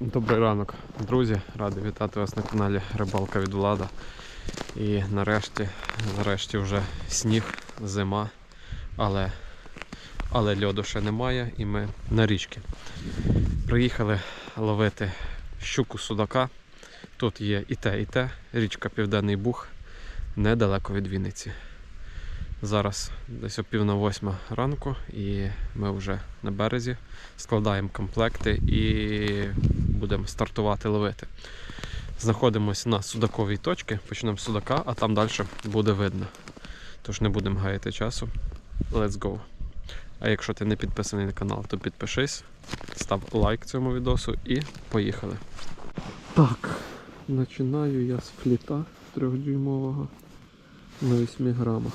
Добрий ранок, друзі. Радий вітати вас на каналі Рибалка від Влада. І нарешті, нарешті вже сніг, зима, але, але льоду ще немає і ми на річці. Приїхали ловити щуку судака. Тут є і те, і те. Річка Південний Буг, недалеко від Вінниці. Зараз десь о пів на восьма ранку і ми вже на березі складаємо комплекти і будемо стартувати ловити. Знаходимося на судаковій точці, почнемо з судака, а там далі буде видно. Тож не будемо гаяти часу. Let's go. А якщо ти не підписаний на канал, то підпишись, став лайк цьому відосу і поїхали. Так, починаю я з фліта трьохдюймового на 8 грамах.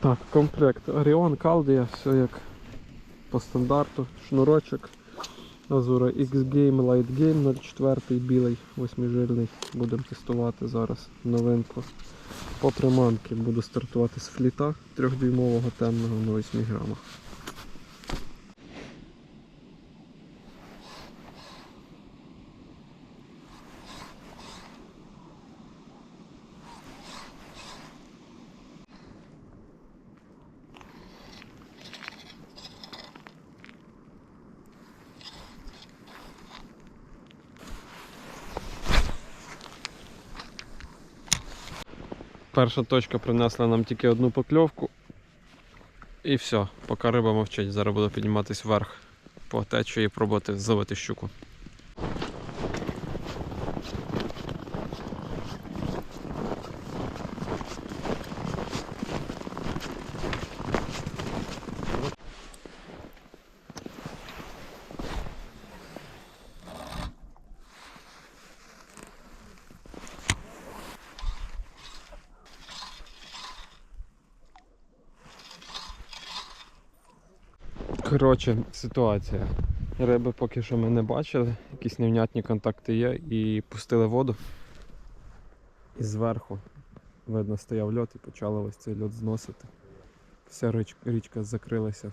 Так, комплект Orion Caldia, все як по стандарту, шнурочок. Азура X-Game Light Game 04 білий, восьмижильний. Будемо тестувати зараз новинку. По приманки буду стартувати з фліта трьохдюймового темного на 8 грамах. Перша точка принесла нам тільки одну покльовку. І все, поки риба мовчить, зараз буду підніматися вверх по течії і пробувати зловити щуку. Коротше, ситуація. Риби поки що ми не бачили, якісь невнятні контакти є і пустили воду. І зверху, видно, стояв льот і почало ось цей льот зносити. Вся річ- річка закрилася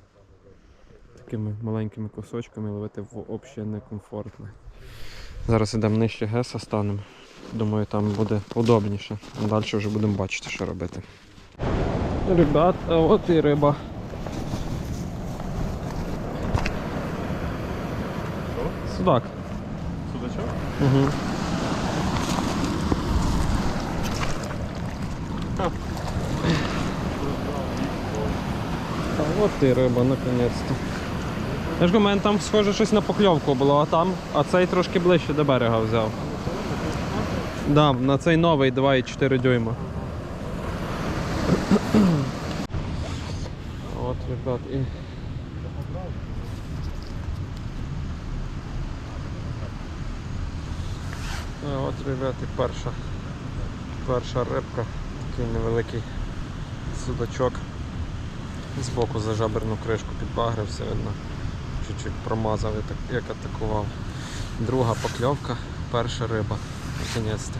такими маленькими кусочками, ловити взагалі некомфортно. Зараз йдемо нижче геса станемо. Думаю, там буде удобніше. Далі вже будемо бачити, що робити. Ребят, а от і риба. Судак. Судачок? Угу. Вот ти риба, наконець-то. Я ж у мене там схоже щось на покльовку було, а там, а цей трошки ближче до берега взяв. Да, на цей новий 2,4 дюйма. От, ребят, і. А от, ребята, перша, перша рибка, такий невеликий судачок. Збоку за жаберну кришку підбагрився, видно, чуть-чуть промазав, як, як атакував. Друга покльовка, перша риба. Наконець-то.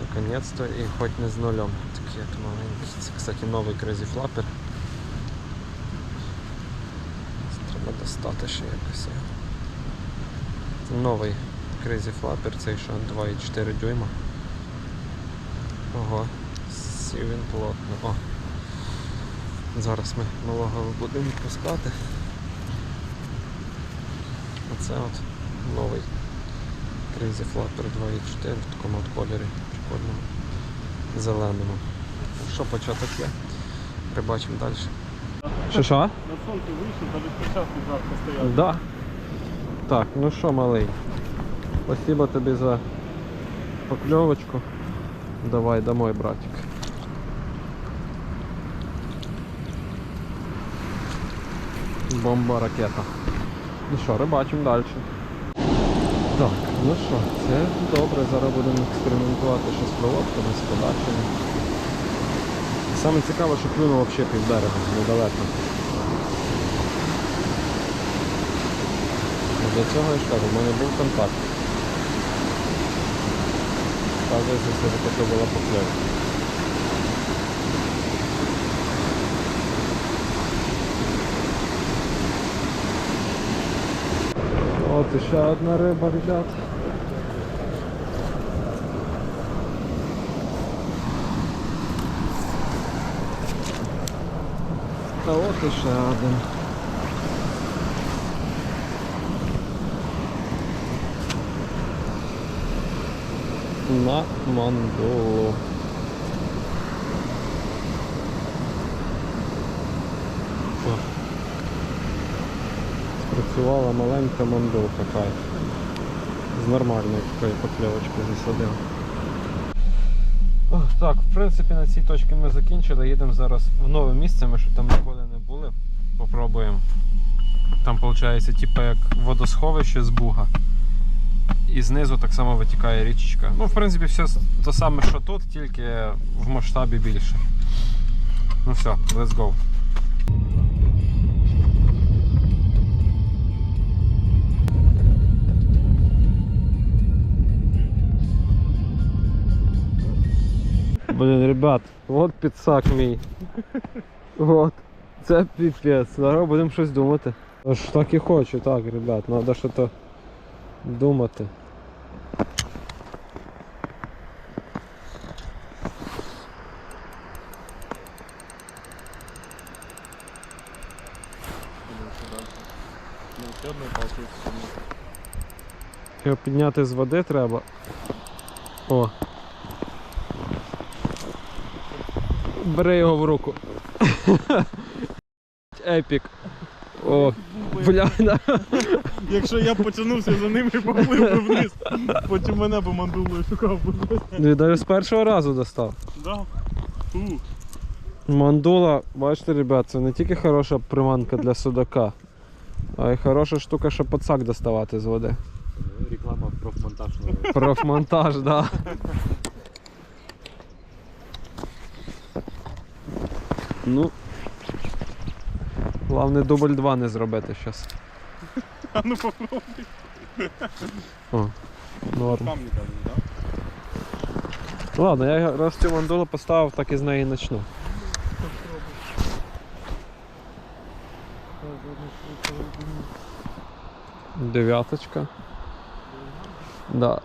Наконець-то і хоч не з нульом. Такий от маленький. Це, кстати, новий Crazy Flapper. Треба достати ще якось. Новий Crazy Flapper, цей що 2,4 дюйма. Ого, сів він плотно. О. Зараз ми малого будемо відпускати. Оце от новий Crazy Flapper 2.4 в такому от кольорі прикольному зеленому. Що початок є? Прибачимо далі. Що що? На сонце вийшов, навіть спочатку жарко стояв. Да. Так, ну що, малий. Спасибо тобі за покльовочку. Давай домой, братик. Бомба ракета. Ну що, рибачимо далі. Так, ну що, це добре, зараз будемо експериментувати ще з проводками, з подачами. Саме цікаве, що клюнув взагалі пів берега, недалеко. До цього я ж кажу, в мене був контакт. Оказується, це таке була покльовка. От От ще одна риба, ребят. Та от іще один. На мандулу. О. Спрацювала маленька мандулка кайф. З нормальної такої покльовочки засадив. Так, в принципі на цій точці ми закінчили. Їдемо зараз в нове місце, ми ще там ніколи не були. Попробуємо. Там виходить типу як водосховище з буга. І знизу так само витікає річечка. Ну, в принципі, все те саме, що тут, тільки в масштабі більше. Ну все, let's go. Блін, ребят, от підсак мій. От. Це піпець. Зараз будемо щось думати. Аж так і хочу, так, ребят, треба щось думати. Ну, ще одної палки. Його підняти з води треба. О. Бери його в руку. Епік. О, бля. Якщо я потягнувся за ним і поплив би вниз, потім мене по мандулою шукав би. Ну, і навіть з першого разу достав. Да? Мандула, бачите, ребят, це не тільки хороша приманка для судака, а й хороша штука, щоб пацак доставати з води. Реклама профмонтажного. Профмонтаж, да. Ну. Главне дубль 2 не зробити зараз. А ну попробуй. О, норм. Там да? Ладно, я раз цю мандулу поставив, так і з неї почну. Дев'яточка. Да.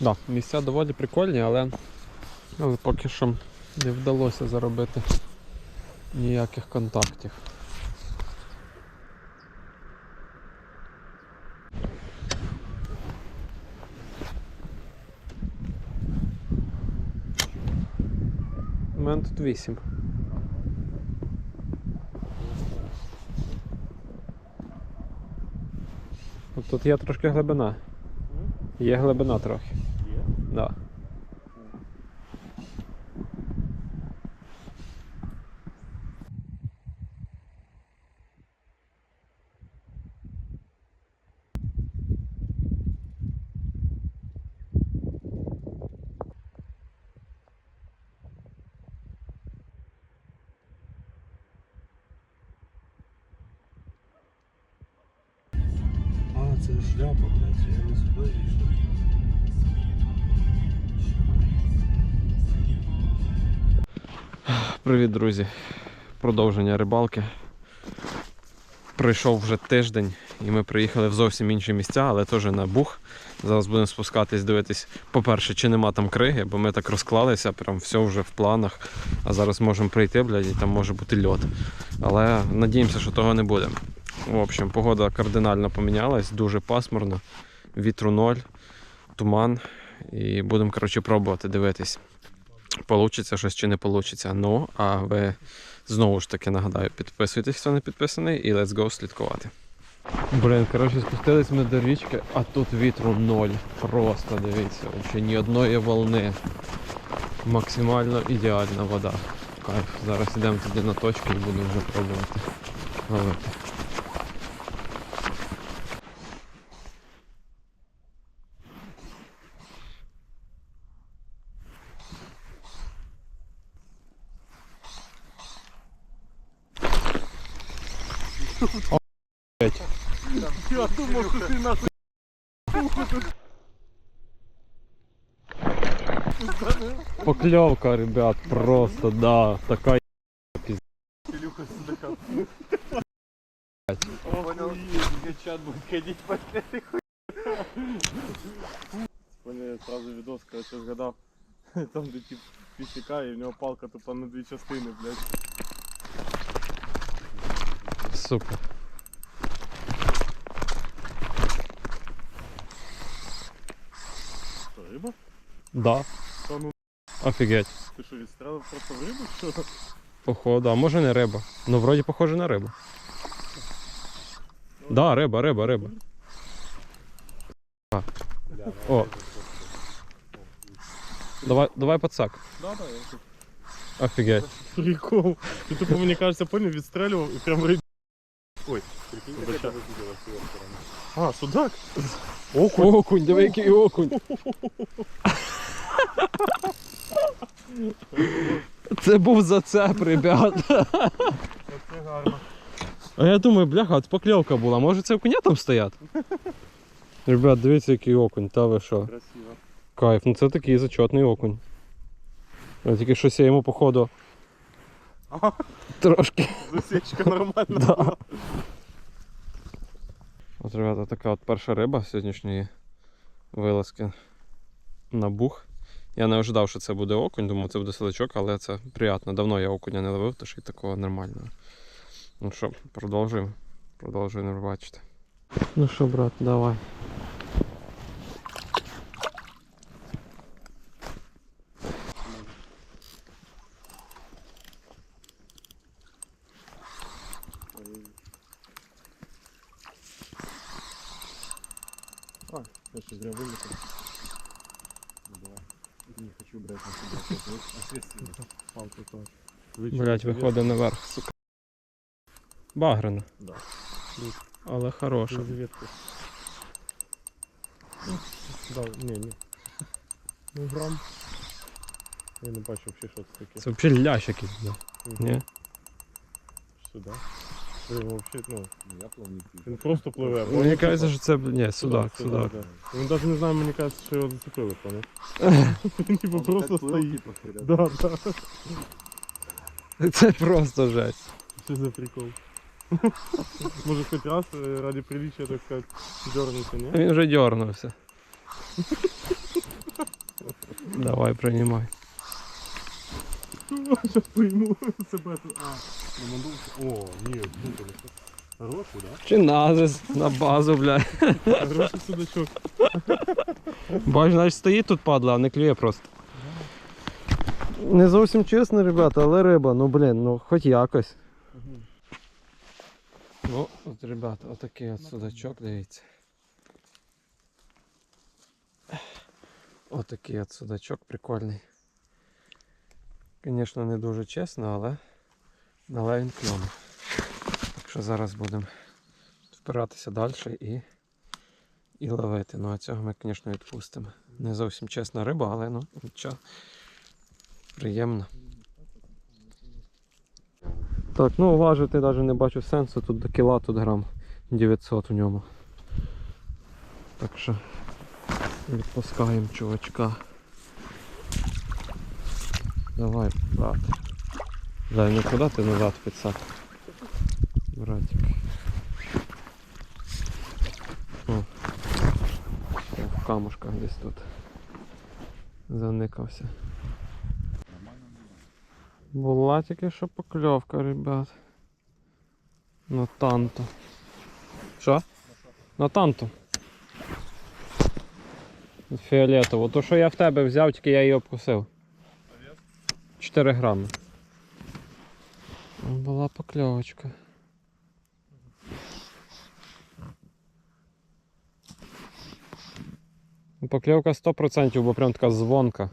Да, місця доволі прикольні, але, але поки що не вдалося заробити ніяких контактів. У мене тут 8. Тут є трошки глибина. Є глибина трохи. Є. Да. А, це шляпа, блядь, я не сюди йшов. Привіт, друзі. Продовження рибалки. Пройшов вже тиждень і ми приїхали в зовсім інші місця, але теж на бух. Зараз будемо спускатись, дивитись, по-перше, чи нема там криги, бо ми так розклалися, прям все вже в планах. А зараз можемо прийти, блядь, і там може бути льот. Але надіємося, що того не буде. В общем, погода кардинально помінялась, дуже пасмурно, вітру ноль, туман. І будемо, коротше, пробувати дивитись. Получиться щось чи не получиться. Ну, а ви знову ж таки нагадаю, підписуйтесь, хто не підписаний, і let's go слідкувати. Блін, коротше, спустились ми до річки, а тут вітру ноль. Просто дивіться, взагалі ні одної волни. Максимально ідеальна вода. Кайф. Зараз йдемо туди на точку і будемо вже пробувати ловити. Я думав, що ти нас Покльовка, ребят, просто, да, така Илюха судака. Чат будет ходить по Понял, я сразу видос, короче, згадав. Там, де тип пісіка, і в нього палка тупо на дві частини, блядь. супер. Що, риба? Да. Та ну, Офігеть. ти що, відстрелив просто в рибу, що? Походу, а може не риба. Ну, вроді похоже на рибу. Да, риба, риба, риба. А. О. Давай, давай подсак. Да, да, я тут. Офігеть. Прикол. Ти тупо, мені кажеться, поняв, відстрелював і прям риб. Ой, вибачай. А, судак? Окунь, окунь, диви який окунь. Це був зацеп, ребят. Оце гарно. А я думаю, бляха, от покльовка була. Може це окуня там стоять? Ребят, дивіться, який окунь, та ви що? Красиво. Кайф, ну це такий зачетний окунь. А Тільки щось я йому походу Ага, трошки. засічка нормальна. Да. От, ребята, така от перша риба сьогоднішньої вилазки на бух. Я не ожидав, що це буде окунь, думав, це буде селечок, але це приємно. Давно я окуня не ловив, тож і такого нормального. Ну що, продовжуємо. Продовжуємо рибачити. Ну що, брат, давай. А, я ще зря вилетів. Ну давай. Не хочу брать на себя ответственность. Палку тоже. Блять, виходить наверх, сука. Багрена. Да. Але хороша. Ветку. Да, не, не. Ну грам. Я не бачу взагалі, що це таке. Це взагалі лящ якийсь. бля. Мгм. Ні? Сюди. Це вообще, ну, Я плавник. він просто пливе. Мені кажеться, що це ні, судак, судак. да. Він навіть не знає, мені кажеться, що його зацепили, понял? Він типу просто стоїть. Да, да. Це просто жесть. Що за прикол? Може хоч раз е, ради приличия, так сказать, дернуться, ні? Він вже дернувся. Давай, приймай. Сейчас пойму себе тут. А, намандувся. О, ні, ну, Хороший, да? Чи назис на базу, бля. Хороший судачок. Бач, значить стоїть тут падла, а не клює просто. Не зовсім чесно, ребята, але риба, ну блін, ну хоч якось. Ну, от, ребята, отакий от судачок, дивіться. Отакий от судачок прикольний. Звісно, не дуже чесно, але але він кльоний. Так що зараз будемо впиратися далі і, і ловити. Ну а цього ми, звісно, відпустимо. Не зовсім чесна риба, але ну нічого. Приємно. Так, ну важити навіть не бачу сенсу, тут до кіла тут грам 900 у ньому. Так що відпускаємо чувачка. Давай, брат. Дай не куди ти назад підсак. Братик. О, в камушках десь тут. Заникався. Була тільки що покльовка, ребят. На танто. Що? На танто. Фіолетово. То, що я в тебе взяв, тільки я її обкусив. 4 грами. Була покльовочка. Покльовка 100%, бо прям така звонка.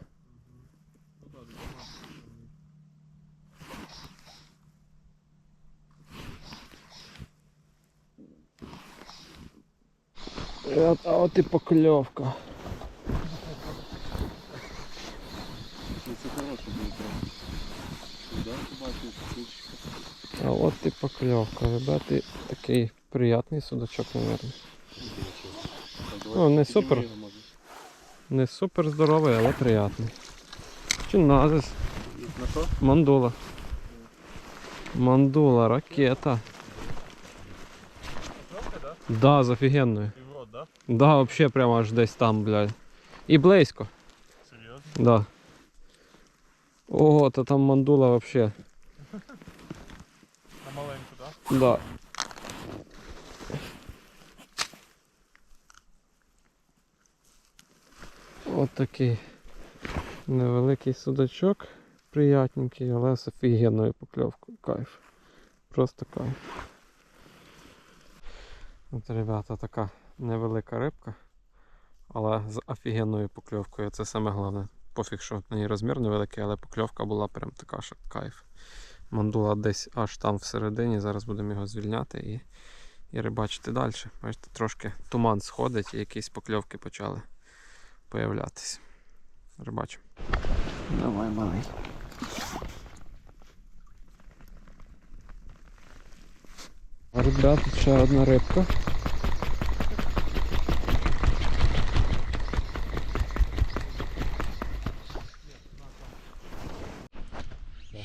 От, а от і покльовка. А от і покльовка. Ребята, такий приятний судачок, мабуть. Ну, не супер. Не супер здоровий, але приятний. Чиназис. На що? Мандула. Мандула, ракета. Да, з офігенною. Да? Вообще прямо аж десь там, блядь. І близько. Серйозно? Да. Ого, то там мандула вообще. На маленьку, да? Да. От такий невеликий судачок, приятненький, але з офігенною покльовкою. Кайф. Просто кайф. От, ребята, така невелика рибка, але з офігенною покльовкою. Це саме головне. Пофіг, що неї розмір невеликий, але покльовка була прям така, що кайф. Мандула десь аж там всередині. Зараз будемо його звільняти і, і рибачити далі. Бачите, трошки туман сходить і якісь покльовки почали появлятися. Рибачимо. Давай, малий. Ребят, ще одна рибка.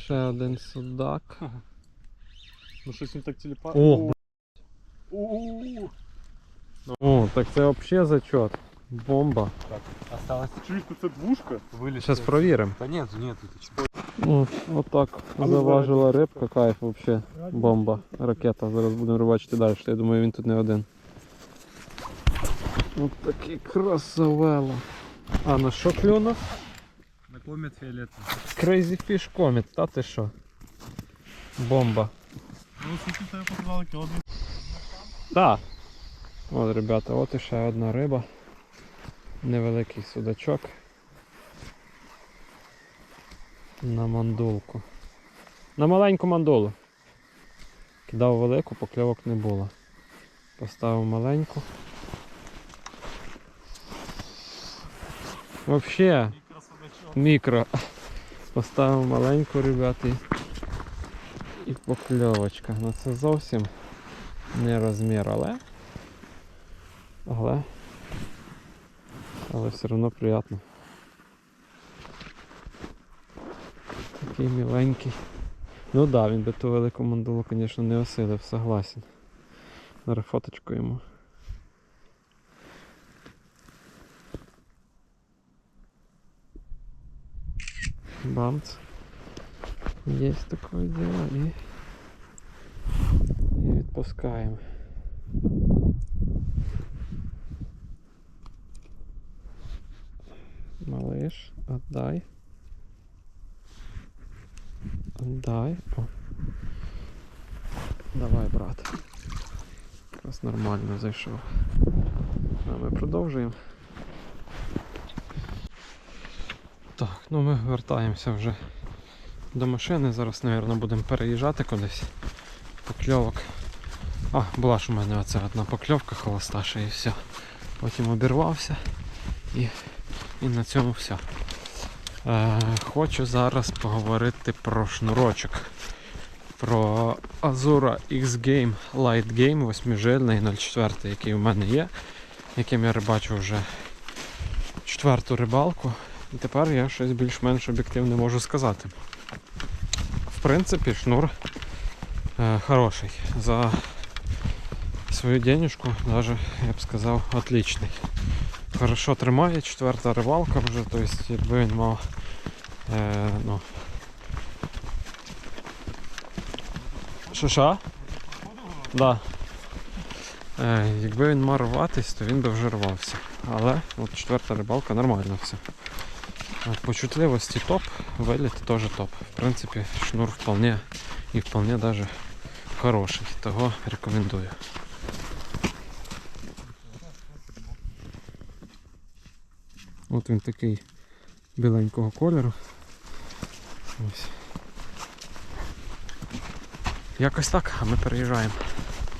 Ще один судак. Ну щось він так телепа. О, У-у-у. О, так це взагалі зачет. Бомба. Осталось Чуєш, ну це двушка? вылез. Зараз провіримо. Да нет, нет, это что? Ну, отак заважила рибка, кайф вообще. Бомба, ракета. Зараз будемо рибачити далі. Я думаю, він тут не один. Ось такий красавело. А на що клюнув? Комет фиолетовый. Crazy Fish Comet, та ти що? Бомба. Ну, скільки тебе показали кілометр? Так. От, ребята, от іще одна риба. Невеликий судачок. На мандулку. На маленьку мандулу. Кидав велику, покльовок не було. Поставив маленьку. Вообще. Мікро. Поставив маленьку, ребята. і- покльовочка. Ну це зовсім не розмір, але. Але. Але все одно приємно. Такий міленький. Ну так, да, він би ту велику мандулу, звісно, не осилив, согласен. Зараз фоточку йому. Бамц. Есть такое дело и, и відпускаємо. Малыш, отдай. Отдай. О. Давай, брат. Якраз нормально зайшов. А ми продовжуємо. Так, ну ми вертаємося вже до машини. Зараз, мабуть, будемо переїжджати кудись. Покльовок. А, була ж у мене оця одна покльовка холосташа і все. Потім обірвався і, і на цьому все. Е, хочу зараз поговорити про шнурочок. Про Azura X-Game Light Game 8 04, який у мене є, яким я рибачу вже четверту рибалку. І тепер я щось більш-менш об'єктивне можу сказати. В принципі, шнур е, хороший. За свою денежку, даже, я б сказав, отличний. Хорошо тримає, четверта рибалка вже, тобто якби він мав е, ну. Що-що? Да. Е, якби він мав рватись, то він би вже рвався. Але от четверта рибалка нормально все. По чутливості топ, виліт теж топ. В принципі, шнур вполне і вполне даже хороший. Того рекомендую. От він такий біленького кольору. Ось. Якось так, а ми переїжджаємо.